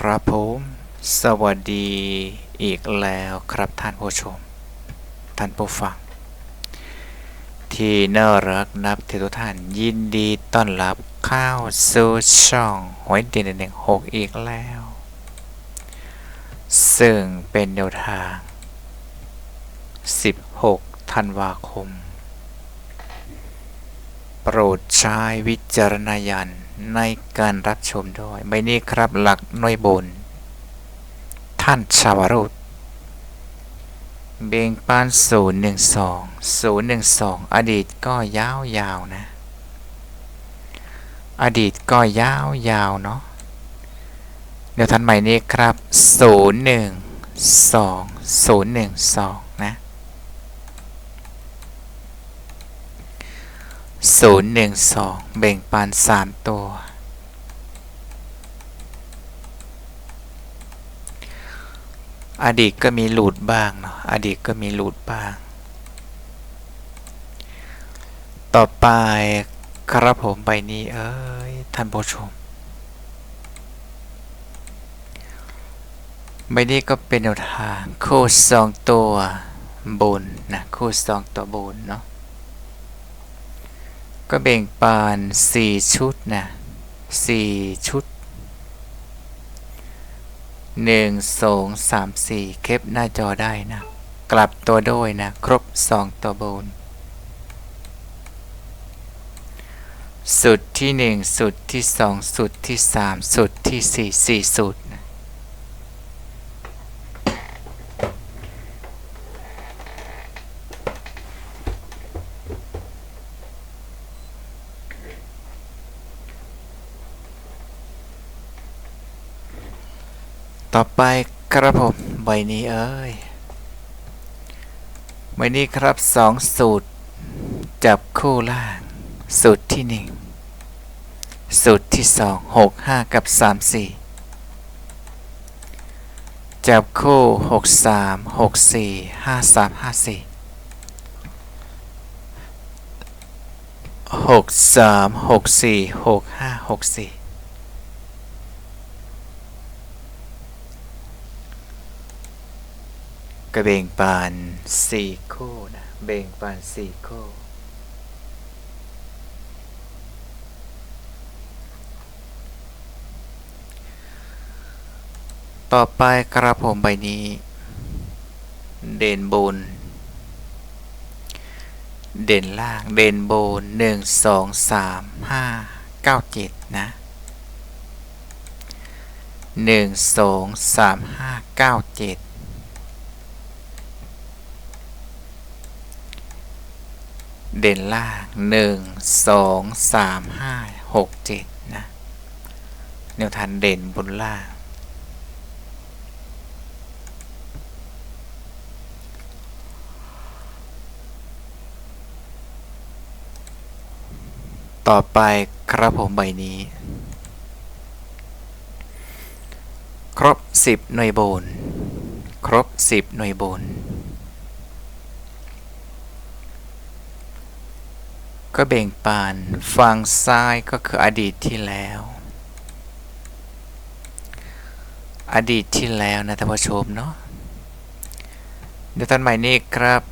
ครับผม สวัสดีอีกแล้วครับท่านผู้ชม ท่านผู้ฟัง ที่น่ารักนับถือทุกท่านยินดีต้อนรับเข้าสู่ช่องหวยด่นหนึ่งหกอีกแล้ว ซึ่งเป็นแนวทาง 16 ธันวาคม โปรดใช้วิจารณญาณ ในการรับชมด้วยใบนี้ครับหลักหน่วยบน ท่านชาวรุตเบ่งปานศูนย์หนึ่งสองศูนย์หนึ่งสองอดีตก็ยาวยาวๆนะ อดีตก็ยาวยาวๆเนาะเดี๋ยวท่านใหม่นี้ครับศูนย์หนึ่งสองศูนย์หนึ่งสองนะ ศูนย์หนึ่งสองเบ่งปานสามตัวอดีตก็มีหลุดบ้างเนาะอดีตก็มีหลุดบ้าง ต่อไปครับผมใบนี้เอ้ยท่านผู้ชมใบนี้ก็เป็นแนวทางคู่สองตัวบนนะคู่สองตัวบนเนาะ ก็แบ่งปาน 4 ชุดนะ4ชุด 1 2 3 4 เก็บหน้าจอได้นะ กลับตัวด้วยนะ ครบ 2 ตัวบนสุดที่ 1 สุดที่ 2 สุดที่ 3 สุดที่ 4 4 สุดนะ ต่อไปครับผมใบนี้เอ้ยใบนี้ครับสองสูตร จับคู่ล่าง สูตรที่หนึ่งสูตรที่สองหกห้ากับสามสี่จับคู่หกสามหกสี่ห้าสามห้าสี่หกสามหกสี่หกห้าหกสี่ ก็เบงปานสี่คู่นะเบงปานสี่คู่ต่อไปกระผมใบนี้ เด่นบน เด่นล่างเด่นบนหนึ่งสองสามห้าเก้าเจ็ดนะหนึ่งสองสามห้าเก้าเจ็ด เด่นล่างหนึ่งสองสามห้าหกเจ็ดนะ แนวทันเด่นบนล่าง ต่อไปครับผมใบนี้ ครบสิบหน่วยบน ครบสิบหน่วยบน ก็เบ่งปาน ฝั่งซ้ายก็คืออดีตที่แล้ว อดีตที่แล้วนะท่านผู้ชมเนาะเดี๋ยวท่านใหม่นี้ครับ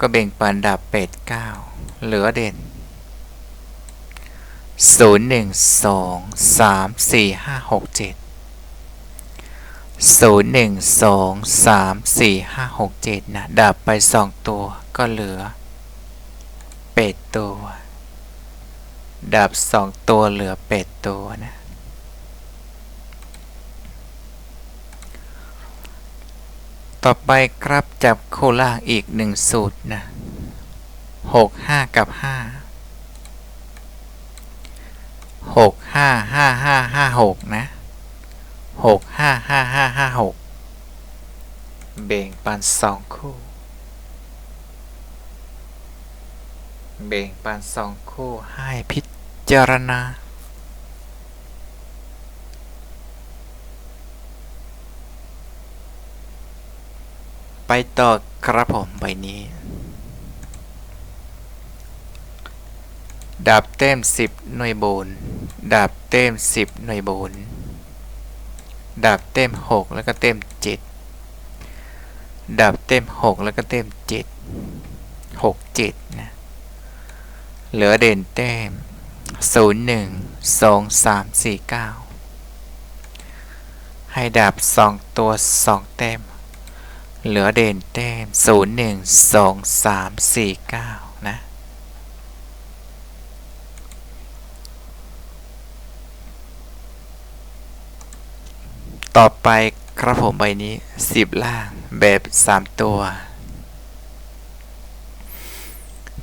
ก็เบ่งปานดับเป็ดเก้าเหลือเด่นศูนย์หนึ่งสองสามสี่ห้าหกเจ็ดศูนย์หนึ่งสองสามสี่ห้าหกเจ็ดนะ ดับไปสองตัวก็เหลือ ดตัว ดับสองตัวเหลือเป็ดตัวนะต่อไปครับจับโคล่างอีกหนึ่งสูตรนะหกห้ากับห้าหกห้าห้าห้าห้าหกนะหกห้าห้าห้าห้าหกเบ่งปันสองคู่ เบ่งปันสองคู่ให้พิจารณาไปต่อครับผมใบนี้ ดับเต็มสิบหน่วยบน ดับเต็มสิบหน่วยบน ดับเต็มหกแล้วก็เต็มเจ็ดดับเต็มหกแล้วก็เต็มเจ็ดหกเจ็ดนะ เหลือเด่นเต็มศูนย์หนึ่งสองสามสี่เก้าให้ดับสองตัวสองเต็มเหลือเด่นเต็มศูนย์หนึ่งสองสามสี่เก้านะต่อไปครับผมใบนี้สิบล่างแบบสามตัว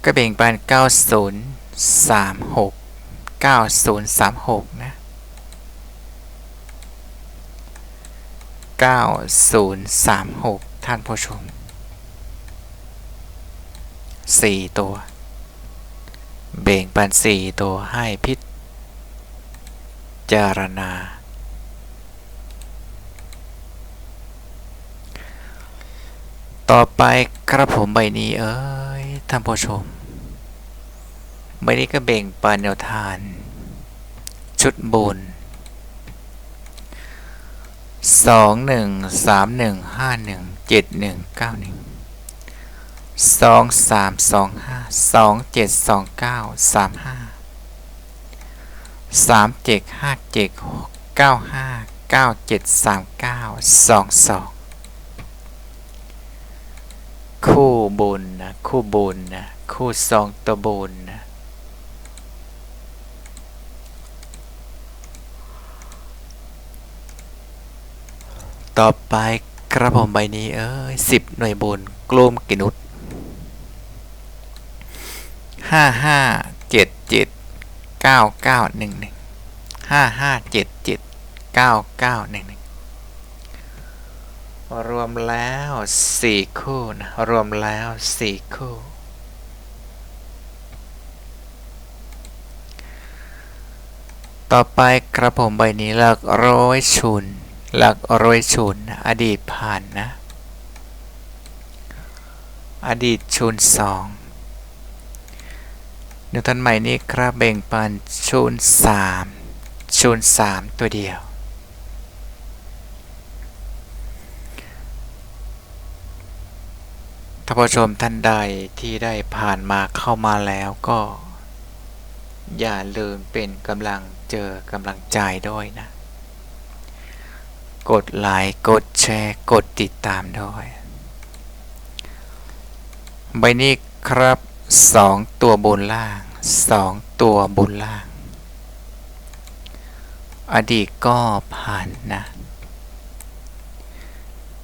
ก็แบ่งปันเก้าศูนย์สามหกเก้าศูนย์สามหกนะเก้าศูนย์สามหกท่านผู้ชมสี่ตัวเบ่งปันสี่ตัวให้พิจารณาต่อไปกระผมใบนี้เอ้ยท่านผู้ชม ใบนี้ก็เบ่งปันแนวทาน ชุดบนสองหนึ่งสามหนึ่งห้าหนึ่งเจ็ดหนึ่งเก้าหนึ่งสองสามสองห้าสองเจ็ดสองเก้าสามห้าสามเจ็ดห้าเจ็ดเก้าห้าเก้าเจ็ดสามเก้าสองสองคู่บนนะ คู่บนนะ คู่สองตัวบนนะ ต่อไปกระผมใบนี้เอ้ยสิบหน่วยบนกลุ่มกินุษห้าห้าเจ็ดเจ็ดเก้าเก้าหนึ่งหนึ่งห้าห้าเจ็ดเจ็ดเก้าเก้าหนึ่งหนึ่งรวมแล้วสี่คู่นะรวมแล้วสี่คู่ต่อไปกระผมใบนี้หลักร้อยชุน หลักร้อยชุนอดีตผ่านนะ อดีตชุนสองหนึ่งท่านใหม่นี้ครับแบ่งปันชุนสามชุนสามตัวเดียวท่านผู้ชมท่านใดที่ได้ผ่านมาเข้ามาแล้วก็ อย่าลืมเป็นกำลังเจอกำลังใจด้วยนะ กดไลค์กดแชร์ กดติดตามด้วย ใบนี้ครับสองตัวบนล่างสองตัวบนล่าง อดีตก็ผ่านนะ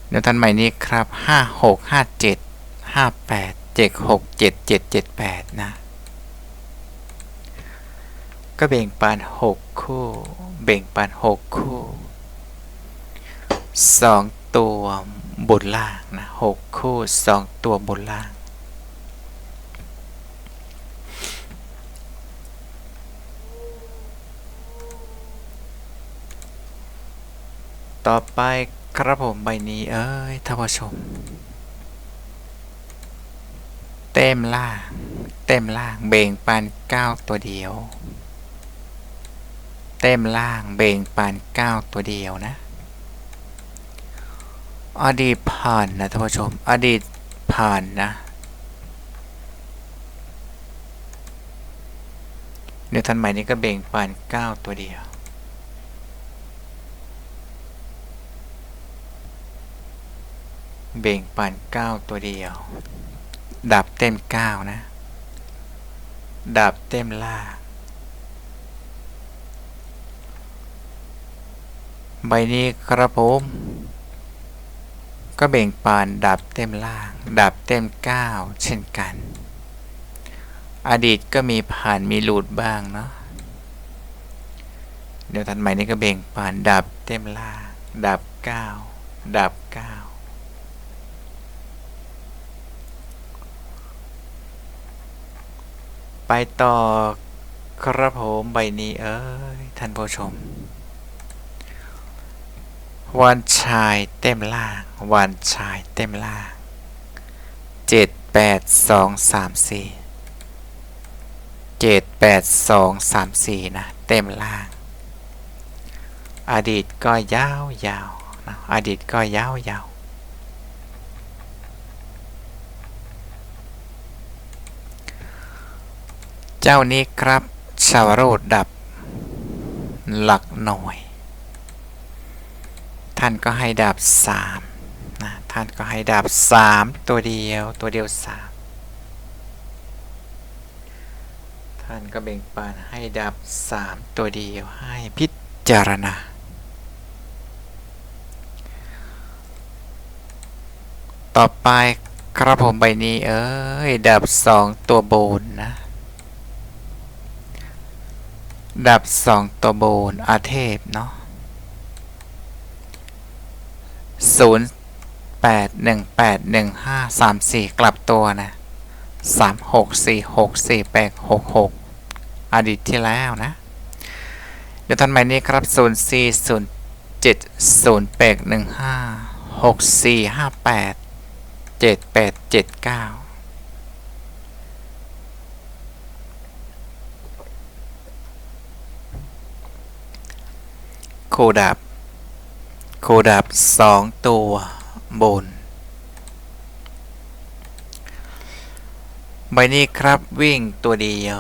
เดี๋ยวท่านใหม่นี้ครับห้าหกห้าเจ็ดห้าแปดเจ็ดหกเจ็ดเจ็ดเจ็ดแปดนะ ก็แบ่งปันหกคู่ แบ่งปันหกคู่ สองตัวบนล่างนะหกคู่สองตัวบนล่าง ต่อไปครับผมใบนี้เอ้ยท่านผู้ชม เต็มล่าง เต็มล่างเบ่งปันเก้าตัวเดียว เต็มล่างเบ่งปันเก้าตัวเดียวนะ อดีตผ่านนะท่านผู้ชม อดีตผ่านนะเดี๋ยวทันใหม่นี้ก็เบ่งปันเก้าตัวเดียวเบ่งปันเก้าตัวเดียว ดับเต็มเก้านะ ดับเต็มล่าใบนี้ครับผม ก็เบ่งปานดับเต็มล่าง ดับเต็มก้าวเช่นกัน อดีตก็มีผ่านมีหลุดบ้างเนาะเดี๋ยวทันใหม่นี้ก็เบ่งปานดับเต็มล่าง ดับก้าวดับก้าวไปต่อครับผมใบนี้เอ้ยท่านผู้ชม วันชายเต็มล่าง วันชายเต็มล่างเจ็ดแปดสองสามสี่เจ็ดแปดสองสามสี่นะ เต็มล่าง อดีตก็ยาวยาวนะอดีตก็ยาวยาวเจ้านี้ครับชาวโรดดับหลักหน่วย ท่านก็ให้ดับสามนะท่านก็ให้ดับสามตัวเดียวตัวเดียวสามท่านก็เบ่งปันให้ดับสามตัวเดียวให้พิจารณาต่อไปครับผมใบนี้เอ้ยดับสองตัวโบนนะดับสองตัวโบนอาเทพเนาะ ศูนย์แปดหนึ่งแปดหนึ่งห้าสามสี่กลับตัวนะสามหกสี่หกสี่แปดหกหกอดีตที่แล้วนะ เดี๋ยวท่านใหม่นี้ครับศูนย์สี่ศูนย์เจ็ดศูนย์แปดหนึ่งห้าหกสี่ห้าแปดเจ็ดแปดเจ็ดเก้าโคดับ คดับสองตัวบน ใบนี้ครับวิ่งตัวเดียว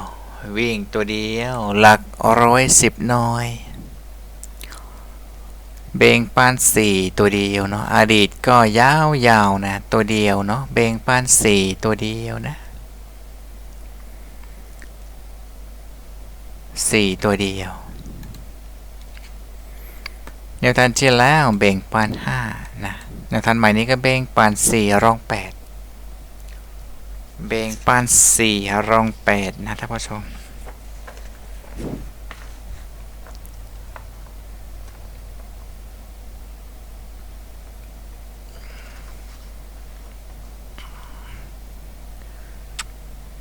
วิ่งตัวเดียว หลักร้อยสิบน้อย เบงปานสี่ตัวเดียวเนาะอดีตก็ยาวยาวนะ ตัวเดียวเนาะเบงปานสี่ตัวเดียวนะสี่ตัวเดียว แนวทางที่แล้วเบ่งปานห้านะแนวทางใหม่นี้ก็เบ่งปานสี่รองแปดเบ่งปานสี่รองแปดนะท่านผู้ชม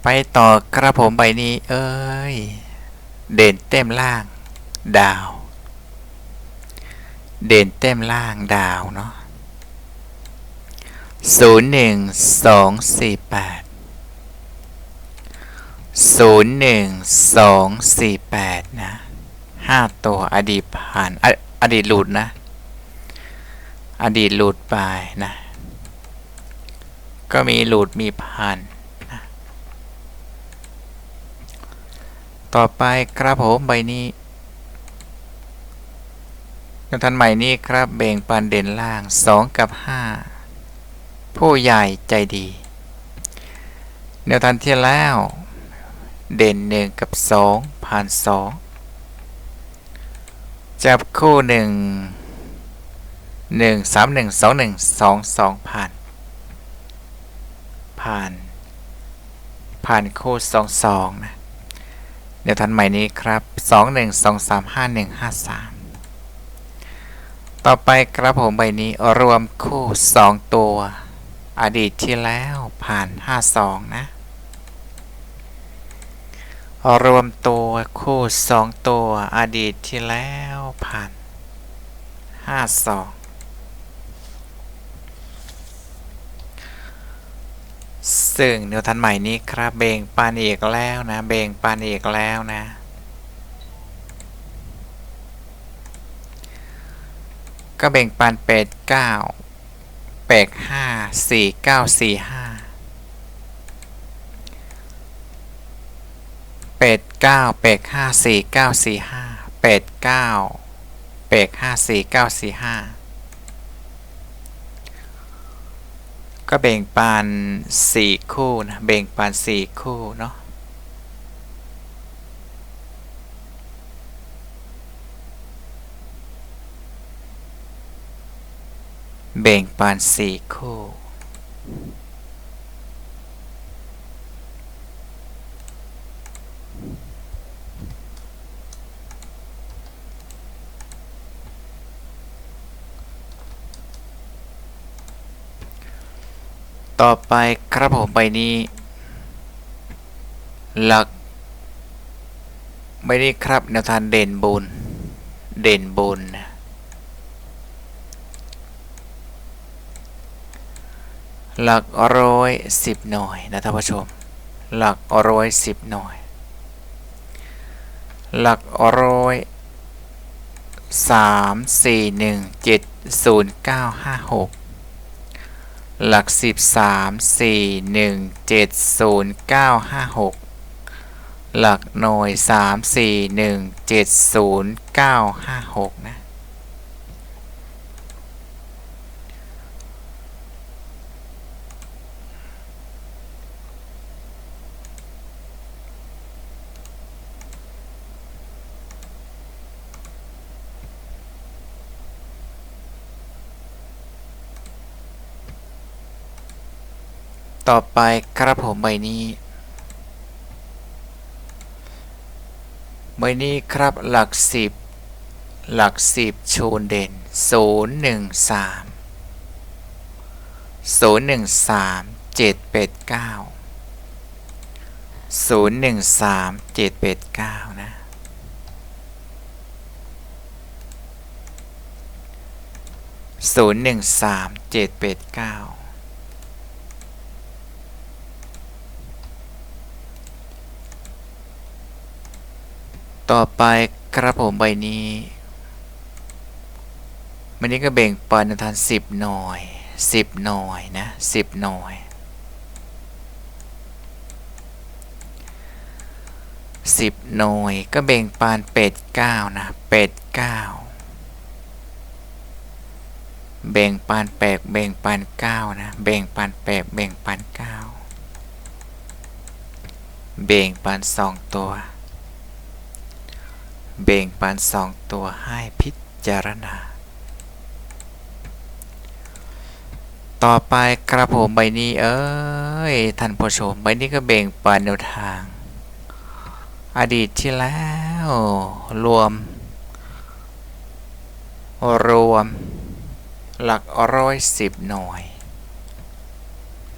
ไปต่อกระผมใบนี้ เอ้ย เด่นเต็มล่าง ดาว เด่นเต็มล่างดาวเนาะศูนย์หนึ่งสองสี่แปดศูนย์หนึ่งสองสี่แปดนะห้าตัวอดีตผ่านออดีตหลุดนะ อดีตหลุดไปนะ ก็มีหลุดมีผ่านนะต่อไปครับผมใบนี้ นวทันใหม่นี้ครับเบ่งปันเด่นล่าง 2 กับ 5 ผู้ใหญ่ใจดี แนวทันที่แล้ว เด่น 1 กับ 2 ผ่าน 2 จับคู่ 1 1 3 1 2 1 2 2 ผ่าน ผ่าน ผ่านคู่ 2 2 นะ แนวทันใหม่นี้ครับ 2 1 2 3 5 1 5 3 ต่อไปครับผมใบนี้รวมคู่ 2 ตัว อดีตที่แล้วผ่าน 52 นะ รวมตัวคู่ 2 ตัว อดีตที่แล้วผ่าน 52 ซึ่งเนื้อทันใหม่นี้ครับเบงปานอีกแล้วนะ เบงปานอีกแล้วนะ ก็แบ่งปันเป็ดเก้าเป็ดห้าสี่เก้าสี่ห้าเป็ดเก้าเป็ดห้าสี่เก้าสี่ห้าเป็ดเก้าเป็ดห้าสี่เก้าสี่ห้าก็แบ่งปันสี่คู่นะแบ่งปันสี่คู่เนาะ แบ่งปันสี่คู่ ต่อไปครับผมใบนี้ หลักใบนี้ครับแนวทางเด่นบน เด่นบนนะ หลักร้อยสิบหน่วยนะท่านผู้ชม หลักร้อยสิบหน่วย หลักร้อยสามสี่หนึ่งเจ็ดศูนย์เก้าห้าหกหลักสิบสามสี่หนึ่งเจ็ดศูนย์เก้าห้าหกหลักหน่วยสามสี่หนึ่งเจ็ดศูนย์เก้าห้าหกนะ ต่อไปครับผมใบนี้ใบนี้ครับหลักสิบหลักสิบโชนเด่นศูนย์หนึ่งสามศูนย์หนึ่งสามเจ็ดเป็ดเก้าศูนย์หนึ่งสามเจ็ดเป็ดเก้านะศูนย์หนึ่งสามเจ็ดเป็ดเก้า ต่อไปกระผมใบนี้วันนี้ก็แบ่งปันทานสิบหน่อยสิบหน่อยนะสิบหน่อยสิบหน่วยก็แบ่งปันเป็ดเก้านะเป็ดเก้าแบ่งปันแปดแบ่งปันเก้านะแบ่งปันแปดแบ่งปันเก้าแบ่งปันสองตัว เบ่งปันสองตัวให้พิจารณา ต่อไปกระผมใบนี้เอ้ยท่านผู้ชมใบนี้ก็เบ่งปันแนวทาง อดีตที่แล้วรวม รวม หลักร้อยสิบหน่วย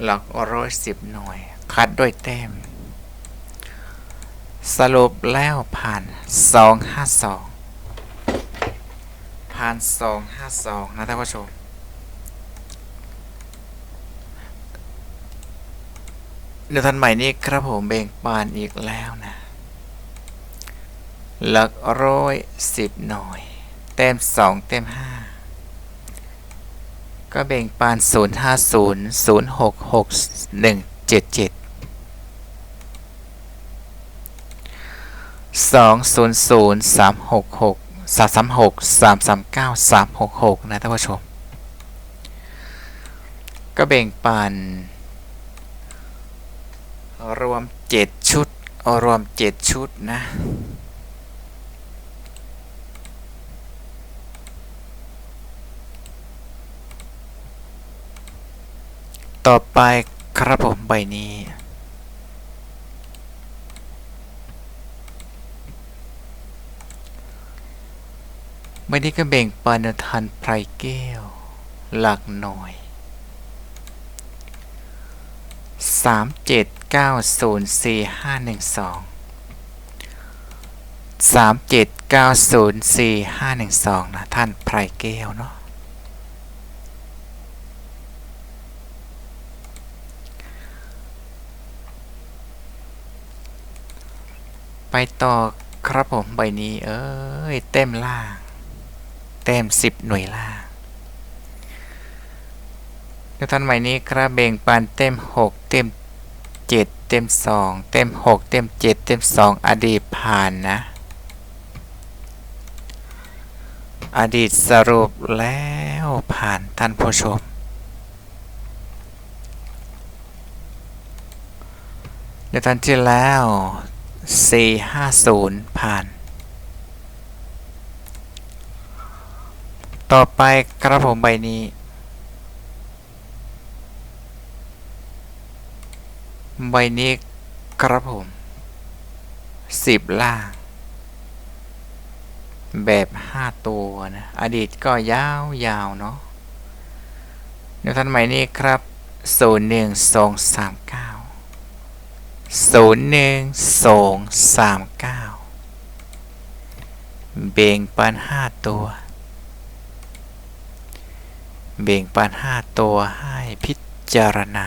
หลักร้อยสิบหน่วย คัดด้วยแต้ม สรุปแล้วผ่าน 252 ผ่าน 252 นะท่านผู้ชม เดี๋ยวทันใหม่นี้ครับผมเบ่งปานอีกแล้วนะ หลักร้อยสิบหน่อย เต็มสองเต็มห้าก็เบ่งปาน 050 066 177 สองศูนย์ศูนย์สามหกหกสามสามหกสามสามเก้าสามหกหกนะท่านผู้ชม ก็แบ่งปัน รวมเจ็ดชุด รวมเจ็ดชุดนะ ต่อไปครับผมใบนี้ ไม่ได้ก็แบ่งปันทันไพรแก้ว หลักหน่อยสามเจ็ดเก้าศูนย์สี่ห้าหนึ่งสองสามเจ็ดเก้าศูนย์สี่ห้าหนึ่งสองนะ ท่านไพรแก้วเนาะไปต่อครับผมใบนี้ เอ้ย เต็มล่าง เต็มสิบหน่วยล่าในท่านใหม่นี้ครับเบ่งปันเต็มหกเต็มเจ็ดเต็มสองเต็มหกเต็มเจ็ดเต็มสองอดีตผ่านนะ อดีตสรุปแล้วผ่านท่านผู้ชม ในท่านที่แล้ว 450 ผ่าน ต่อไปกระผมใบนี้ ใบนี้กระผม10ล่าง แบบ5ตัวนะ อดีตก็ยาวยาวเนาะในท่านใหม่นี้ครับ0 1 2 3 9ศูนย์หนึ่งสองสามเก้าเบ่งปันห้าตัว เบ่งปันห้าตัวให้พิจารณา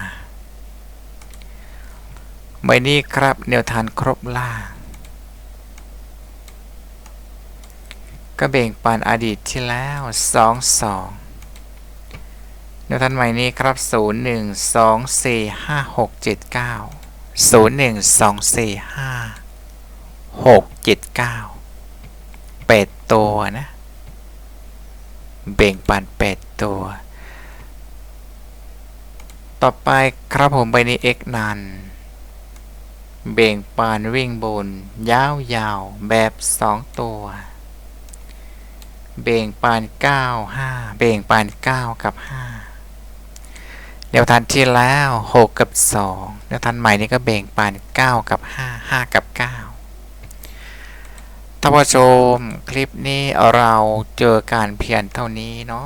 ใบนี้ครับแนวทานครบล่างก็แบ่งปันอดีตที่แล้วสองสองเดี๋ยวทานใหม่นี้ครับศูนย์หนึ่งสองสี่ห้าหกเจ็ดเก้าศูนย์หนึ่งสองสี่ห้าหกเจ็ดเก้าแปดตัวนะแบ่งปันแปดตัว ต่อไปครับผมไปใน x นันเบ่งปานวิ่งบน ยาวๆแบบ 2 ตัว เบ่งปาน 9 5 เบ่งปาน 9 กับ 5เดี๋ยวทันที่แล้ว 6 กับ 2เดี๋ยวทันใหม่นี้ก็เบ่งปาน 9 กับ 5 5 กับ 9ท่านผู้ชมคลิปนี้เราเจอการเพียนเท่านี้เนา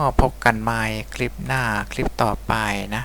ะพบกันใหม่คลิปหน้าคลิปต่อไปนะ